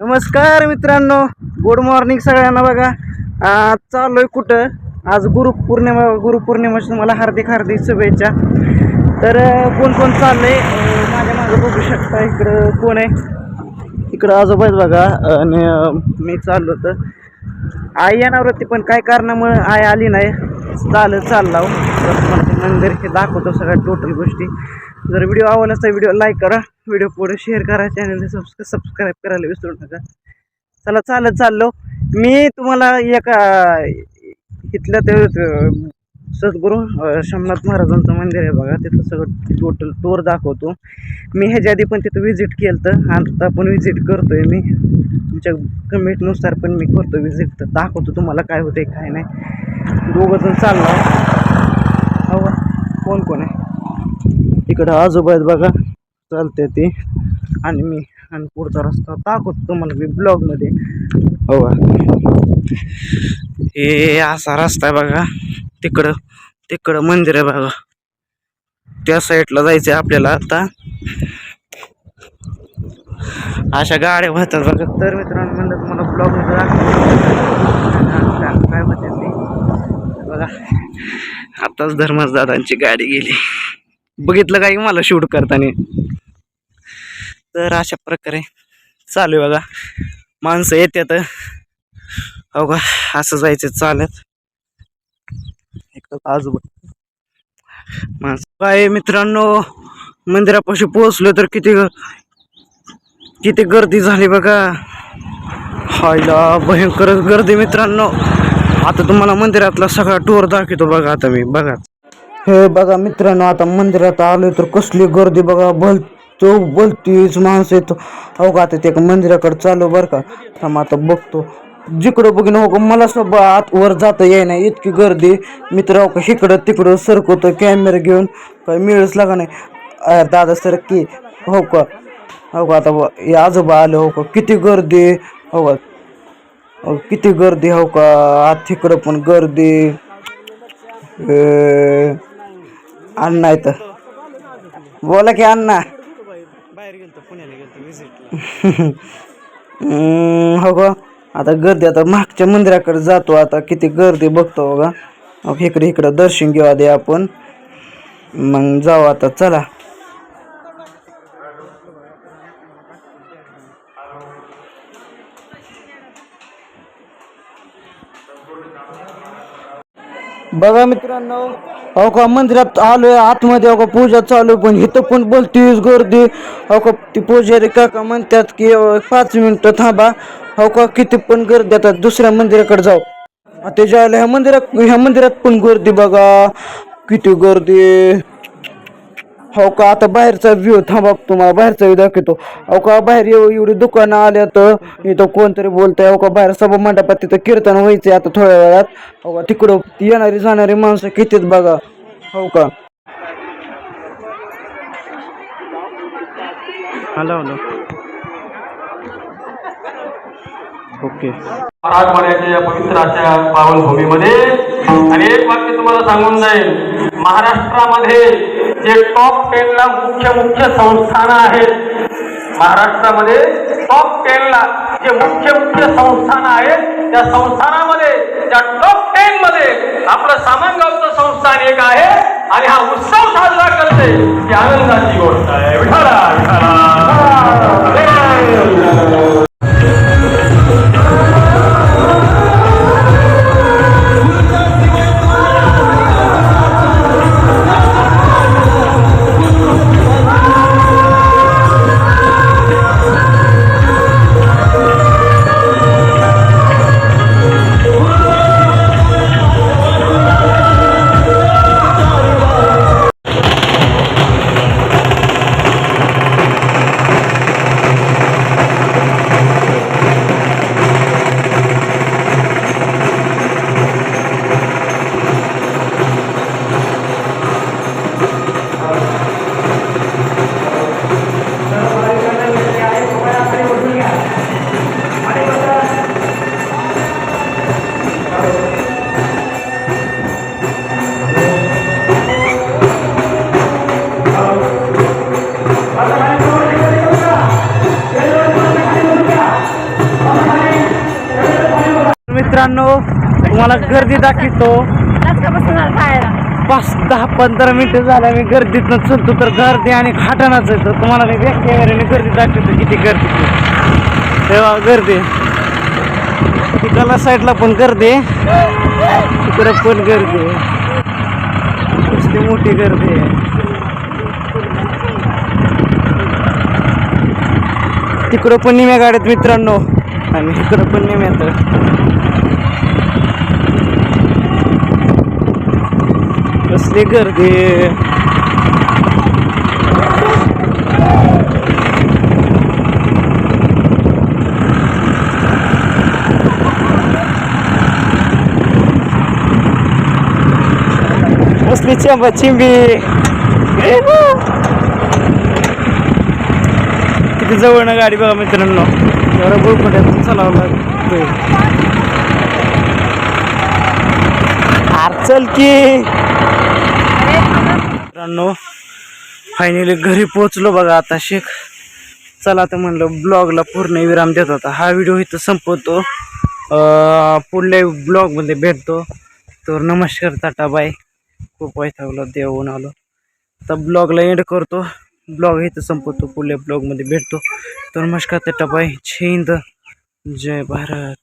नमस्कार मित्रांनो good morning सगळ्यांना बघा. आज चाललोय कुठं? आज गुरुपौर्णिमा गुरुपौर्णिमाची तुम्हाला हार्दिक हार्दिक शुभेच्छा. तर कोण कोण चाललंय? आहे माझ्या मागं बघू शकता इकडं कोण आहे? इकडं आजोबा आहेत बघा आणि मी चाललो तर आई येणार होती पण काय कारणामुळे आई आली नाही. चालत चालला नंतर मंदिर हे दाखवतो सगळ्या टोटल गोष्टी. जर व्हिडिओ आवडला तर व्हिडिओ लाईक करा व्हिडिओ पुढे शेअर करा चॅनलला सबस्क्रा सबस्क्राईब करायला विसरू नका. चला चालत चाललो. मी तुम्हाला एका इथलं ते सद्गुरू अं, महाराजांचं मंदिर आहे बघा. तिथं सगळं टोटल टूर दाखवतो. मी ह्याच्या आधी पण तिथं व्हिजिट केलं तर आता पण व्हिजिट करतोय मी. तुमच्या कमेंटनुसार पण मी करतो व्हिजिट तर दाखवतो तुम्हाला काय होते काय नाही. दोघं जण चाललो. हो कोण कोण आहे? इकडं आजोबा आहेत बघा. चालते ते. आणि मी आणि पुढचा रस्ता दाखवतो तुम्हाला मी ब्लॉगमध्ये हो हे असा रस्ता आहे बघा. तिकडं तिकडं मंदिर आहे बघा. त्या साईडला जायचं आहे आपल्याला आता. अशा गाड्या वाहतात बघा. तर मित्रांनो म्हणलं तुम्हाला ब्लॉगमध्ये दाखवतो. काय म्हणते ते? बघा. आताच धर्मच दादांची गाडी गेली. बघितलं काही मला शूट करताना? तर अशा प्रकारे चालू आहे बघा. माणसं येतात हो का असं जायचं चालत. एक आजोबा माणसं काय मित्रांनो? मंदिरापाशी पोहोचलो तर किती किती गर्दी झाली बघा. हायला भयंकर गर्दी मित्रांनो. आता तुम्हाला मंदिरातला सगळा टूर दाखवतो बघा आता मी बघा. हे बघा मित्रांनो आता मंदिरात आलो तर कसली गर्दी बघा भल तो बोलतीच माणूस येतो हो का आता ते मंदिराकडे चालू बरं का. थांब आता बघतो. जिकडं बघीन हो का मला सब आत वर जाता येईना इतकी गर्दी. मित्र हो का इकडं तिकडं सरकवतो कॅमेरा घेऊन. काय मिळच लागा नाही. अरे दादा सर की हो का हो का आता या आजोबा आलं हो का किती गर्दी. हो का किती गर्दी हो का? आत तिकडं पण गर्दी. अण्णा आहे तर बोला की अण्णा. बाहेर गेलतो पुण्याला गेलतो हो का? आता गर्दी आता मागच्या मंदिराकडे जातो आता किती गर्दी बघतो हो का इकडे इकडं दर्शन घेऊ आधी आपण. मग जाऊ आता चला. बघा मित्रांनो अहो का मंदिरात आलोय आतमध्ये अहो का पूजा चालू आहे, पण इथं पण बोलतीस गर्दी. हो का ती पूजारी काका म्हणतात की अं, पाच मिनिटं थांबा. हो का किती पण गर्दी आता दुसऱ्या मंदिराकडे जाऊ. आता त्याच्या ह्या मंदिरात ह्या मंदिरात पण गर्दी बघा. किती गर्दी हो का आता बाहेरचा व्ह्यू थांबा तुम्हाला बाहेरचा व्ह्यू दाखवतो. हो का बाहेर एव एवढी दुकानं आल्या तर इथं कोणतरी बोलतंय हो का बाहेर सभा मंडपात तिथं कीर्तन व्हायचे आता थोड्या वेळात. हो का तिकडं येणारी जाणारी माणसं कितीच बघा. हो का? Hello hello. ओके. मराठवाड्याच्या या पवित्र अशा पावनभूमीमध्ये आणि एक वाक्य तुम्हाला सांगून जाईल. महाराष्ट्रामध्ये जे टॉप टेन ला मुख्य मुख्य संस्थानं आहेत. महाराष्ट्रामध्ये टॉप टेन ला जे मुख्य मुख्य संस्थानं आहेत त्या संस्थानामध्ये त्या टॉप टेन मध्ये आपलं सामानगावचं संस्थान एक आहे आणि हा उत्सव साजरा करते. ही आनंदाची गोष्ट आहे. विठाला विठाला मित्रांनो तुम्हाला गर्दी दाखवतो. पाच दहा पंधरा मिनिटं झाल्या मी गर्दीतनं चलतो तर गर्दी आणि घाटणाच येतो तुम्हाला मी कॅमेऱ्याने गर्दी दाखवतो किती गर्दी तेव्हा गर्दी तिकडला साईडला पण गर्दी तिकडं पण गर्दी कसली मोठी गर्दी आहे. तिकडं पण निम्या गाड्यात मित्रांनो. आणि इकडं पण निम्यात कसली गर्दी. कसली चेंबा चिंबी. हो. किती जवळनं गाडी बघा मित्रांनो. जरा गुळपट्यातून चालावं लागतंय. आर चल की. मित्रांनो फायनली घरी पोहोचलो बघा आता शेख. चला तर म्हणलं ब्लॉगला पूर्ण विराम देत होता. हा व्हिडिओ इथं संपवतो. पुढल्या ब्लॉगमध्ये भेटतो. तर नमस्कार टाटा बाय. खूप वैतावलं देऊन आलो. तर ब्लॉगला एंड करतो. ब्लॉग इथं संपवतो. पुढल्या ब्लॉगमध्ये भेटतो. तर नमस्कार टाटा बाय जय हिंद. जय भारत.